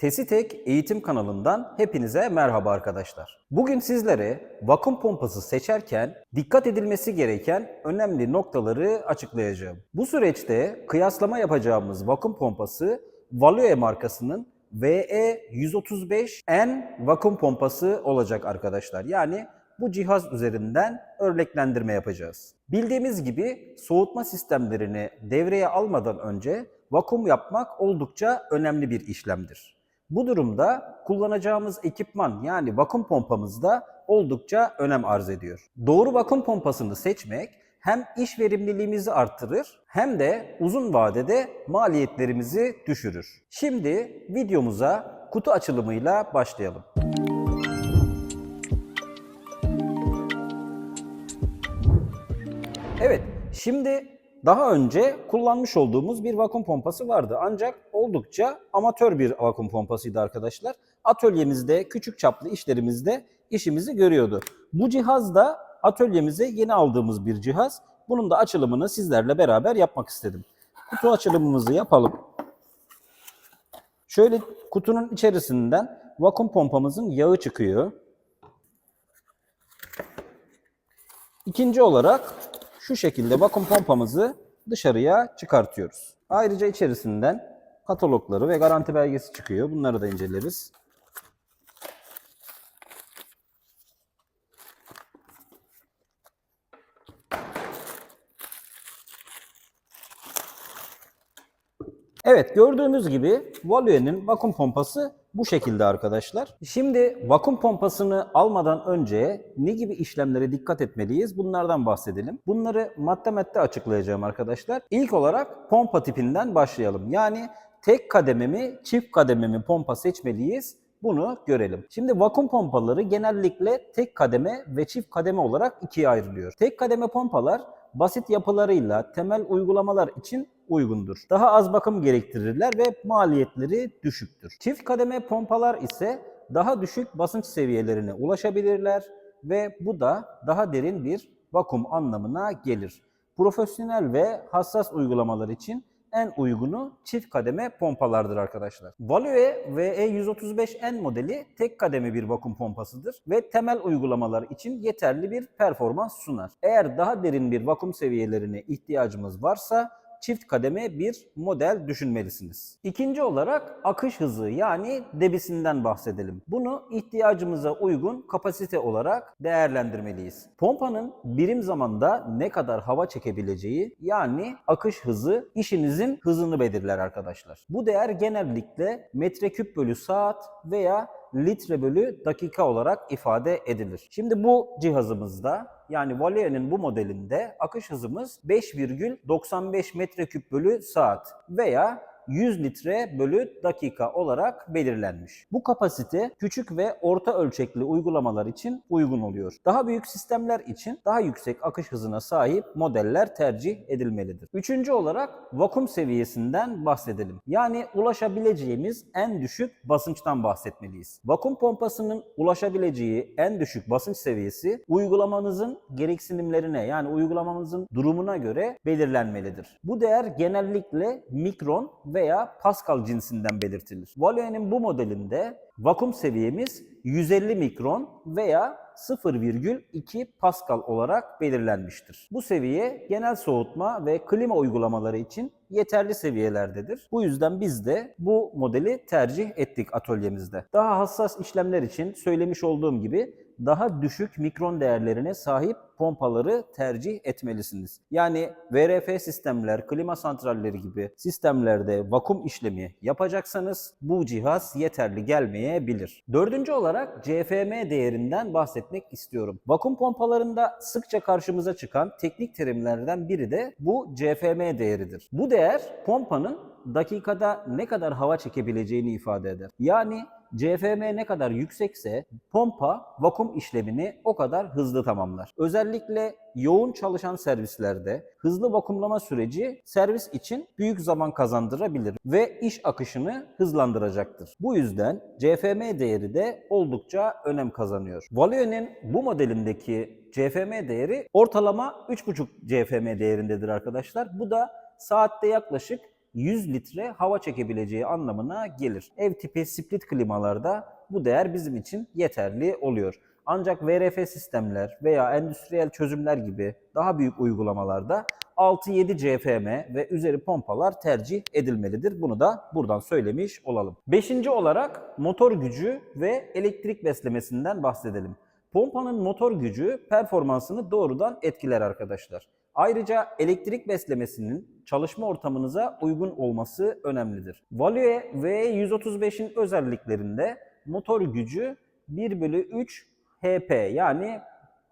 Tesitek eğitim kanalından hepinize merhaba arkadaşlar. Bugün sizlere vakum pompası seçerken dikkat edilmesi gereken önemli noktaları açıklayacağım. Bu süreçte kıyaslama yapacağımız vakum pompası Value markasının VE135N vakum pompası olacak arkadaşlar. Yani bu cihaz üzerinden örneklendirme yapacağız. Bildiğimiz gibi soğutma sistemlerini devreye almadan önce vakum yapmak oldukça önemli bir işlemdir. Bu durumda kullanacağımız ekipman yani vakum pompamız da oldukça önem arz ediyor. Doğru vakum pompasını seçmek hem iş verimliliğimizi arttırır hem de uzun vadede maliyetlerimizi düşürür. Şimdi videomuza kutu açılımıyla başlayalım. Evet, şimdi daha önce kullanmış olduğumuz bir vakum pompası vardı. Ancak oldukça amatör bir vakum pompasıydı arkadaşlar. Atölyemizde, küçük çaplı işlerimizde işimizi görüyordu. Bu cihaz da atölyemize yeni aldığımız bir cihaz. Bunun da açılımını sizlerle beraber yapmak istedim. Kutu açılımımızı yapalım. Şöyle kutunun içerisinden vakum pompamızın yağı çıkıyor. İkinci olarak şu şekilde vakum pompamızı dışarıya çıkartıyoruz. Ayrıca içerisinden katalogları ve garanti belgesi çıkıyor. Bunları da inceleriz. Evet gördüğünüz gibi Value'nin vakum pompası bu şekilde arkadaşlar. Şimdi vakum pompasını almadan önce ne gibi işlemlere dikkat etmeliyiz? Bunlardan bahsedelim. Bunları madde madde açıklayacağım arkadaşlar. İlk olarak pompa tipinden başlayalım. Yani tek kademe mi, çift kademe mi pompa seçmeliyiz? Bunu görelim. Şimdi vakum pompaları genellikle tek kademe ve çift kademe olarak ikiye ayrılıyor. Tek kademe pompalar basit yapılarıyla temel uygulamalar için uygundur. Daha az bakım gerektirirler ve maliyetleri düşüktür. Çift kademe pompalar ise daha düşük basınç seviyelerine ulaşabilirler ve bu da daha derin bir vakum anlamına gelir. Profesyonel ve hassas uygulamalar için en uygunu çift kademe pompalardır arkadaşlar. Value VE135N modeli tek kademe bir vakum pompasıdır ve temel uygulamalar için yeterli bir performans sunar. Eğer daha derin bir vakum seviyelerine ihtiyacımız varsa çift kademe bir model düşünmelisiniz. İkinci olarak akış hızı yani debisinden bahsedelim. Bunu ihtiyacımıza uygun kapasite olarak değerlendirmeliyiz. Pompanın birim zamanda ne kadar hava çekebileceği yani akış hızı işinizin hızını belirler arkadaşlar. Bu değer genellikle metreküp bölü saat veya litre bölü dakika olarak ifade edilir. Şimdi bu cihazımızda yani Value'nin bu modelinde akış hızımız 5,95 metreküp bölü saat veya 100 litre bölü dakika olarak belirlenmiş. Bu kapasite küçük ve orta ölçekli uygulamalar için uygun oluyor. Daha büyük sistemler için daha yüksek akış hızına sahip modeller tercih edilmelidir. Üçüncü olarak vakum seviyesinden bahsedelim. Yani ulaşabileceğimiz en düşük basınçtan bahsetmeliyiz. Vakum pompasının ulaşabileceği en düşük basınç seviyesi uygulamanızın gereksinimlerine yani uygulamamızın durumuna göre belirlenmelidir. Bu değer genellikle mikron veya Pascal cinsinden belirtilir. Value'nin bu modelinde vakum seviyemiz 150 mikron veya 0,2 Pascal olarak belirlenmiştir. Bu seviye genel soğutma ve klima uygulamaları için yeterli seviyelerdedir. Bu yüzden biz de bu modeli tercih ettik atölyemizde. Daha hassas işlemler için söylemiş olduğum gibi daha düşük mikron değerlerine sahip pompaları tercih etmelisiniz. Yani VRF sistemler, klima santralleri gibi sistemlerde vakum işlemi yapacaksanız bu cihaz yeterli gelmeyebilir. Dördüncü olarak CFM değerinden bahsetmek istiyorum. Vakum pompalarında sıkça karşımıza çıkan teknik terimlerden biri de bu CFM değeridir. Bu değer pompanın dakikada ne kadar hava çekebileceğini ifade eder. Yani CFM ne kadar yüksekse pompa vakum işlemini o kadar hızlı tamamlar. Özellikle yoğun çalışan servislerde hızlı vakumlama süreci servis için büyük zaman kazandırabilir ve iş akışını hızlandıracaktır. Bu yüzden CFM değeri de oldukça önem kazanıyor. Value'nin bu modelindeki CFM değeri ortalama 3,5 CFM değerindedir arkadaşlar. Bu da saatte yaklaşık 100 litre hava çekebileceği anlamına gelir. Ev tipi split klimalarda bu değer bizim için yeterli oluyor. Ancak VRF sistemler veya endüstriyel çözümler gibi daha büyük uygulamalarda 6-7 CFM ve üzeri pompalar tercih edilmelidir. Bunu da buradan söylemiş olalım. Beşinci olarak motor gücü ve elektrik beslemesinden bahsedelim. Pompanın motor gücü performansını doğrudan etkiler arkadaşlar. Ayrıca elektrik beslemesinin çalışma ortamınıza uygun olması önemlidir. Value V135'in özelliklerinde motor gücü 1 bölü 3 HP yani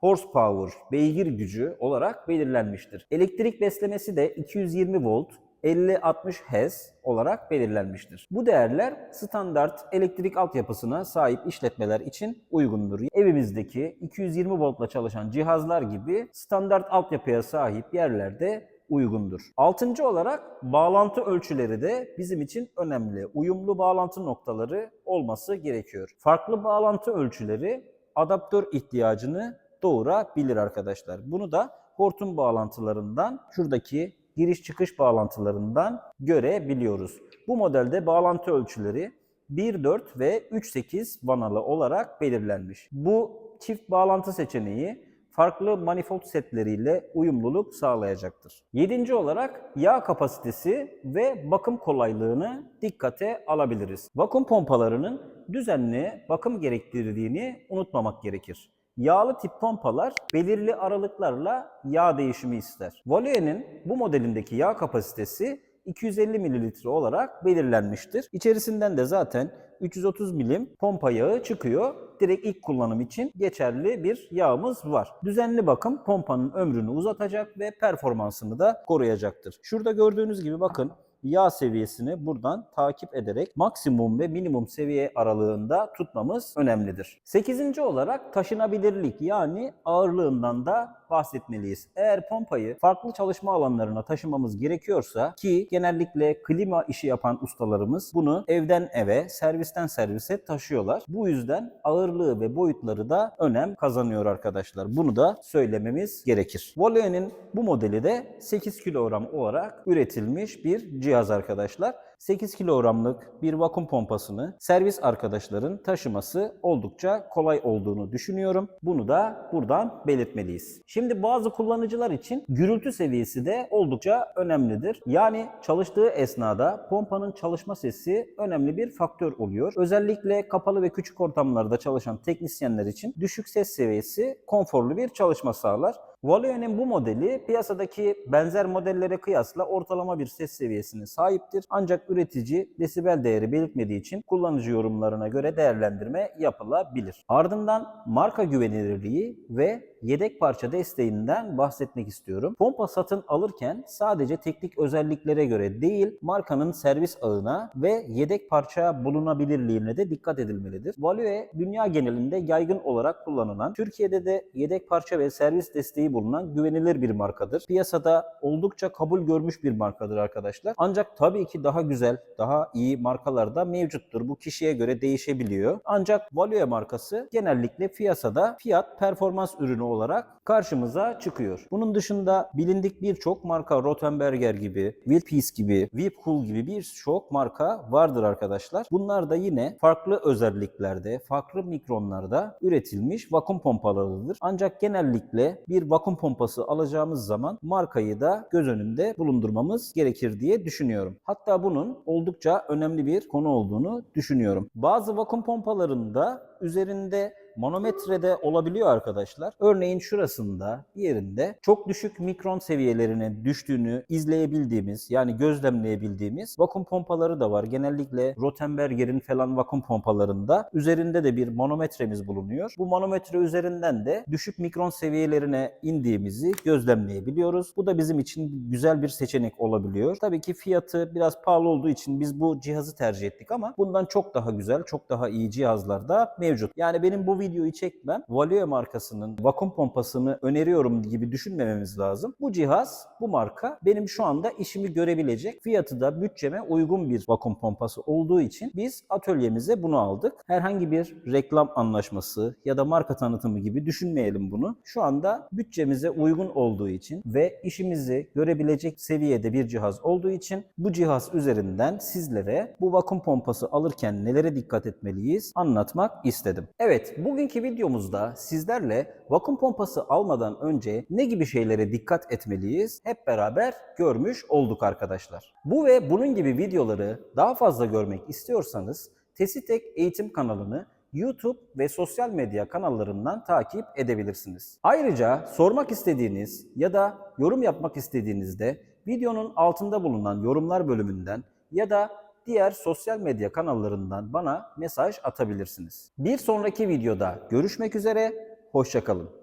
horsepower, beygir gücü olarak belirlenmiştir. Elektrik beslemesi de 220 volt, 50-60 Hz olarak belirlenmiştir. Bu değerler standart elektrik altyapısına sahip işletmeler için uygundur. Evimizdeki 220 voltla çalışan cihazlar gibi standart altyapıya sahip yerlerde uygundur. Altıncı olarak bağlantı ölçüleri de bizim için önemli. Uyumlu bağlantı noktaları olması gerekiyor. Farklı bağlantı ölçüleri adaptör ihtiyacını doğurabilir arkadaşlar. Bunu da hortum bağlantılarından şuradaki giriş çıkış bağlantılarından görebiliyoruz. Bu modelde bağlantı ölçüleri 1.4 ve 3.8 vanalı olarak belirlenmiş. Bu çift bağlantı seçeneği farklı manifold setleriyle uyumluluk sağlayacaktır. Yedinci olarak yağ kapasitesi ve bakım kolaylığını dikkate alabiliriz. Vakum pompalarının düzenli bakım gerektirdiğini unutmamak gerekir. Yağlı tip pompalar belirli aralıklarla yağ değişimi ister. Value'nin bu modelindeki yağ kapasitesi 250 mililitre olarak belirlenmiştir. İçerisinden de zaten 330 milim pompa yağı çıkıyor. Direkt ilk kullanım için geçerli bir yağımız var. Düzenli bakım pompanın ömrünü uzatacak ve performansını da koruyacaktır. Şurada gördüğünüz gibi bakın yağ seviyesini buradan takip ederek maksimum ve minimum seviye aralığında tutmamız önemlidir. Sekizinci olarak taşınabilirlik yani ağırlığından da bahsetmeliyiz. Eğer pompayı farklı çalışma alanlarına taşımamız gerekiyorsa ki genellikle klima işi yapan ustalarımız bunu evden eve, servisten servise taşıyorlar. Bu yüzden ağırlığı ve boyutları da önem kazanıyor arkadaşlar. Bunu da söylememiz gerekir. Voleo'nun bu modeli de 8 kilogram olarak üretilmiş bir cihaz arkadaşlar. 8 kilogramlık bir vakum pompasını servis arkadaşların taşıması oldukça kolay olduğunu düşünüyorum. Bunu da buradan belirtmeliyiz. Şimdi bazı kullanıcılar için gürültü seviyesi de oldukça önemlidir. Yani çalıştığı esnada pompanın çalışma sesi önemli bir faktör oluyor. Özellikle kapalı ve küçük ortamlarda çalışan teknisyenler için düşük ses seviyesi konforlu bir çalışma sağlar. Valio'nun bu modeli piyasadaki benzer modellere kıyasla ortalama bir ses seviyesine sahiptir. Ancak üretici desibel değeri belirtmediği için kullanıcı yorumlarına göre değerlendirme yapılabilir. Ardından marka güvenilirliği ve yedek parça desteğinden bahsetmek istiyorum. Pompa satın alırken sadece teknik özelliklere göre değil, markanın servis ağına ve yedek parça bulunabilirliğine de dikkat edilmelidir. Value dünya genelinde yaygın olarak kullanılan, Türkiye'de de yedek parça ve servis desteği bulunan güvenilir bir markadır. Piyasada oldukça kabul görmüş bir markadır arkadaşlar. Ancak tabii ki daha güzel, daha iyi markalar da mevcuttur. Bu kişiye göre değişebiliyor. Ancak Value markası genellikle piyasada fiyat performans ürünü olarak karşımıza çıkıyor. Bunun dışında bilindik birçok marka Rottenberger gibi, Wilpeace gibi, Whirlpool gibi birçok marka vardır arkadaşlar. Bunlar da yine farklı özelliklerde, farklı mikronlarda üretilmiş vakum pompalarıdır. Ancak genellikle bir vakum pompası alacağımız zaman markayı da göz önünde bulundurmamız gerekir diye düşünüyorum. Hatta bunun oldukça önemli bir konu olduğunu düşünüyorum. Bazı vakum pompalarında üzerinde manometrede olabiliyor arkadaşlar. Örneğin şurasında bir yerinde çok düşük mikron seviyelerine düştüğünü izleyebildiğimiz yani gözlemleyebildiğimiz vakum pompaları da var. Genellikle Rottenberger'in falan vakum pompalarında üzerinde de bir manometremiz bulunuyor. Bu manometre üzerinden de düşük mikron seviyelerine indiğimizi gözlemleyebiliyoruz. Bu da bizim için güzel bir seçenek olabiliyor. Tabii ki fiyatı biraz pahalı olduğu için biz bu cihazı tercih ettik ama bundan çok daha güzel, çok daha iyi cihazlar da mevcut. Yani benim bu videoyu çekmem Value markasının vakum pompasını öneriyorum gibi düşünmememiz lazım. Bu cihaz, bu marka benim şu anda işimi görebilecek, fiyatı da bütçeme uygun bir vakum pompası olduğu için biz atölyemize bunu aldık. Herhangi bir reklam anlaşması ya da marka tanıtımı gibi düşünmeyelim bunu. Şu anda bütçemize uygun olduğu için ve işimizi görebilecek seviyede bir cihaz olduğu için bu cihaz üzerinden sizlere bu vakum pompası alırken nelere dikkat etmeliyiz anlatmak istedim. Evet, bugünkü videomuzda sizlerle vakum pompası almadan önce ne gibi şeylere dikkat etmeliyiz hep beraber görmüş olduk arkadaşlar. Bu ve bunun gibi videoları daha fazla görmek istiyorsanız Tesitek eğitim kanalını YouTube ve sosyal medya kanallarından takip edebilirsiniz. Ayrıca sormak istediğiniz ya da yorum yapmak istediğinizde videonun altında bulunan yorumlar bölümünden ya da diğer sosyal medya kanallarından bana mesaj atabilirsiniz. Bir sonraki videoda görüşmek üzere, hoşçakalın.